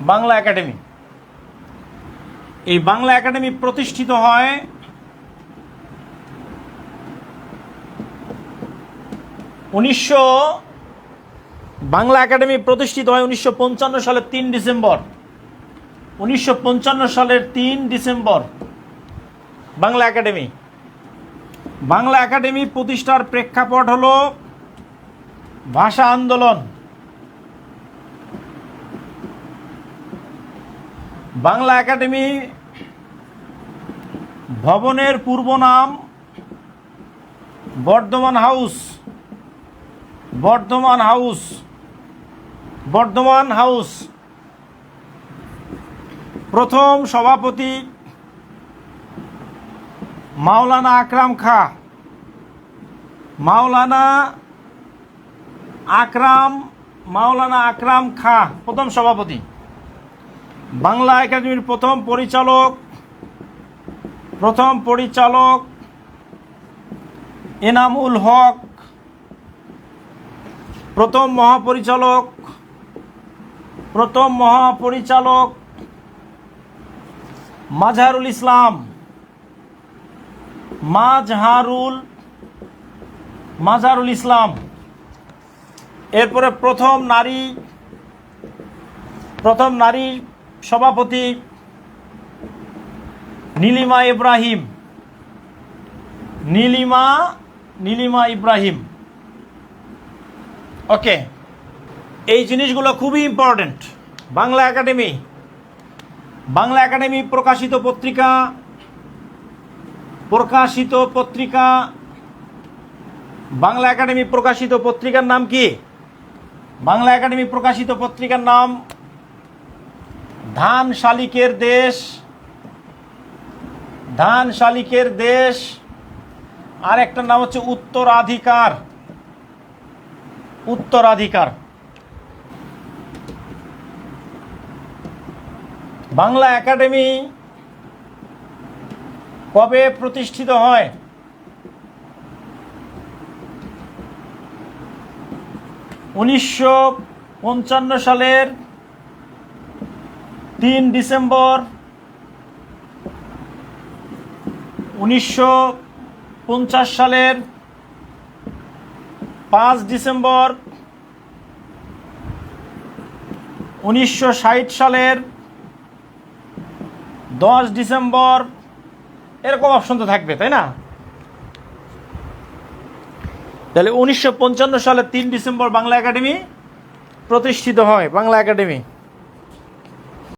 Bangla academy. এই Bangla academy প্রতিষ্ঠিত হয় উনিশশো, বাংলা একাডেমি প্রতিষ্ঠিত হয় উনিশশো পঞ্চান্ন সালের তিন ডিসেম্বর। উনিশশো পঞ্চান্ন সালের তিন December Bangla Academy. Bangla Academy প্রতিষ্ঠার প্রেক্ষাপট হল ভাষা আন্দোলন। বাংলা একাডেমি ভবনের পূর্ব নাম Burdwan House Burdwan House Burdwan House. প্রথম সভাপতি মাওলানা আকরাম খা, মাওলানা আকরাম মাওলানা আকরাম খা, প্রথম সভাপতি। বাংলা একাডেমির প্রথম পরিচালক প্রথম পরিচালক এনামুল হক, প্রথম মহাপরিচালক প্রথম মহাপরিচালক মাজহারুল ইসলাম, মাজহারুল মাজহারুল ইসলাম। এরপরে প্রথম নারী প্রথম নারী সভাপতি নীলিমা ইব্রাহিম। নীলিমা নীলিমা ইব্রাহিম। ওকে, এই জিনিসগুলো খুবই important Bangla Academy Bangla Academy প্রকাশিত পত্রিকা প্রকাশিত পত্রিকা, বাংলা একাডেমি প্রকাশিত পত্রিকার নাম কি? বাংলা একাডেমি প্রকাশিত পত্রিকার নাম ধান শালিকের দেশ, ধান শালিকের দেশ আর একটা নাম হচ্ছে উত্তরাধিকার উত্তরাধিকার। বাংলা একাডেমি কবে প্রতিষ্ঠিত হয়? উনিশশো পঞ্চান্ন সালের তিন ডিসেম্বর উনিশশো পঞ্চাশ সালের পাঁচ ডিসেম্বর উনিশশো ষাট সালের দশ ডিসেম্বর। এরকম অপশন তো থাকবে, তাই না? তাহলে উনিশশো পঞ্চান্ন সালের তিন ডিসেম্বর বাংলা একাডেমি প্রতিষ্ঠিত হয়, বাংলা একাডেমি।